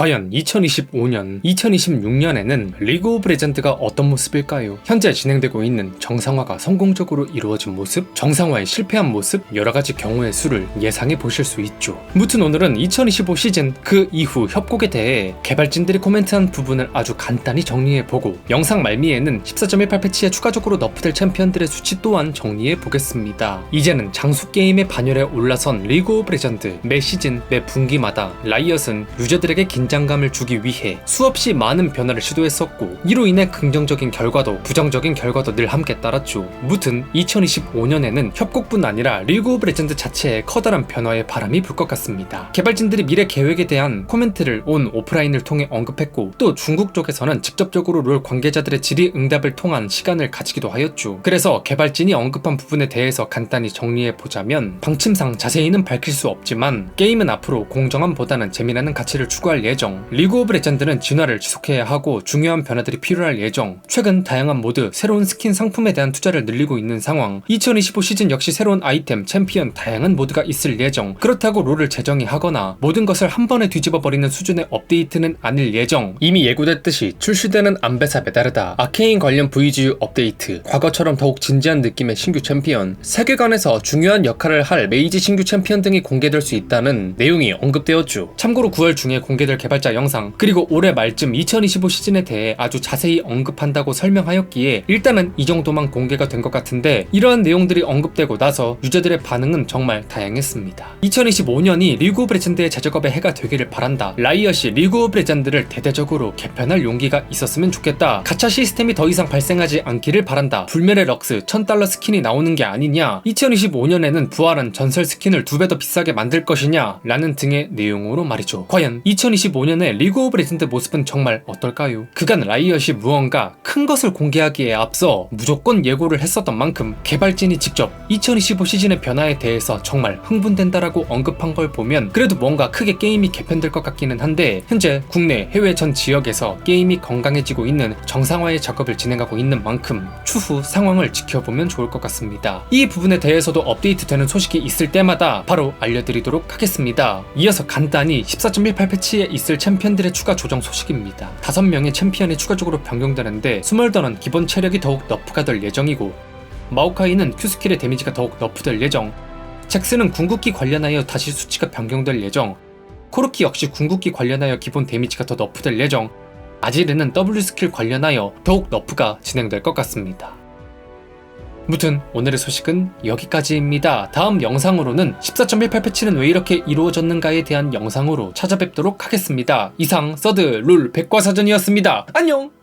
과연 2025년, 2026년에는 리그 오브 레전드가 어떤 모습일까요? 현재 진행되고 있는 정상화가 성공적으로 이루어진 모습, 정상화에 실패한 모습, 여러 가지 경우의 수를 예상해 보실 수 있죠. 무튼 오늘은 2025 시즌 그 이후 협곡에 대해 개발진들이 코멘트한 부분을 아주 간단히 정리해 보고 영상 말미에는 14.18 패치에 추가적으로 너프될 챔피언들의 수치 또한 정리해 보겠습니다. 이제는 장수 게임의 반열에 올라선 리그 오브 레전드 매 시즌 매 분기마다 라이엇은 유저들에게 긴 장감을 주기 위해 수없이 많은 변화를 시도했었고 이로 인해 긍정적인 결과도 부정적인 결과도 늘 함께 따랐죠. 무튼 2025년에는 협곡뿐 아니라 리그 오브 레전드 자체에 커다란 변화의 바람이 불 것 같습니다. 개발진들이 미래 계획에 대한 코멘트를 온 오프라인을 통해 언급했고 또 중국 쪽에서는 직접적으로 롤 관계자들의 질의 응답을 통한 시간을 가지기도 하였죠. 그래서 개발진이 언급한 부분에 대해서 간단히 정리해 보자면 방침상 자세히는 밝힐 수 없지만 게임은 앞으로 공정함보다는 재미나는 가치를 추구할 예정. 리그 오브 레전드는 진화를 지속해야 하고 중요한 변화들이 필요할 예정. 최근 다양한 모드, 새로운 스킨 상품에 대한 투자를 늘리고 있는 상황. 2025 시즌 역시 새로운 아이템, 챔피언, 다양한 모드가 있을 예정. 그렇다고 롤을 재정의 하거나 모든 것을 한 번에 뒤집어 버리는 수준의 업데이트는 아닐 예정. 이미 예고됐듯이 출시되는 안배사 메다르다, 아케인 관련 VGU 업데이트, 과거처럼 더욱 진지한 느낌의 신규 챔피언, 세계관에서 중요한 역할을 할 메이지 신규 챔피언 등이 공개될 수 있다는 내용이 언급되었죠. 참고로 9월 중에 공개될 개발자 영상, 그리고 올해 말쯤 2025 시즌에 대해 아주 자세히 언급한다고 설명하였기에 일단은 이 정도만 공개가 된 것 같은데 이러한 내용들이 언급되고 나서 유저들의 반응은 정말 다양했습니다. 2025년이 리그 오브 레전드의 제작업의 해가 되기를 바란다. 라이엇이 리그 오브 레전드를 대대적으로 개편할 용기가 있었으면 좋겠다. 가차 시스템이 더 이상 발생하지 않기를 바란다. 불멸의 럭스 1000달러 스킨이 나오는 게 아니냐. 2025년에는 부활한 전설 스킨을 두 배 더 비싸게 만들 것이냐. 라는 등의 내용으로 말이죠. 과연 2025 년의 리그 오브 레전드 모습은 정말 어떨까요? 그간 라이엇이 무언가 큰 것을 공개하기에 앞서 무조건 예고를 했었던 만큼 개발진이 직접 2025 시즌의 변화에 대해서 정말 흥분된다라고 언급한 걸 보면 그래도 뭔가 크게 게임이 개편될 것 같기는 한데 현재 국내 해외 전 지역에서 게임이 건강해지고 있는 정상화의 작업을 진행하고 있는 만큼 추후 상황을 지켜보면 좋을 것 같습니다. 이 부분에 대해서도 업데이트되는 소식이 있을 때마다 바로 알려드리도록 하겠습니다. 이어서 간단히 14.18 패치에 있을 챔피언들의 추가 조정 소식입니다. 5명의 챔피언이 추가적으로 변경되는데 스몰더는 기본 체력이 더욱 너프가 될 예정이고 마오카이는 Q스킬의 데미지가 더욱 너프될 예정 잭스는 궁극기 관련하여 다시 수치가 변경될 예정 코르키 역시 궁극기 관련하여 기본 데미지가 더 너프될 예정 아지르는 W 스킬 관련하여 더욱 너프가 진행될 것 같습니다. 무튼 오늘의 소식은 여기까지입니다. 다음 영상으로는 14.18 패치는 왜 이렇게 이루어졌는가에 대한 영상으로 찾아뵙도록 하겠습니다. 이상 서드 룰 백과사전이었습니다. 안녕!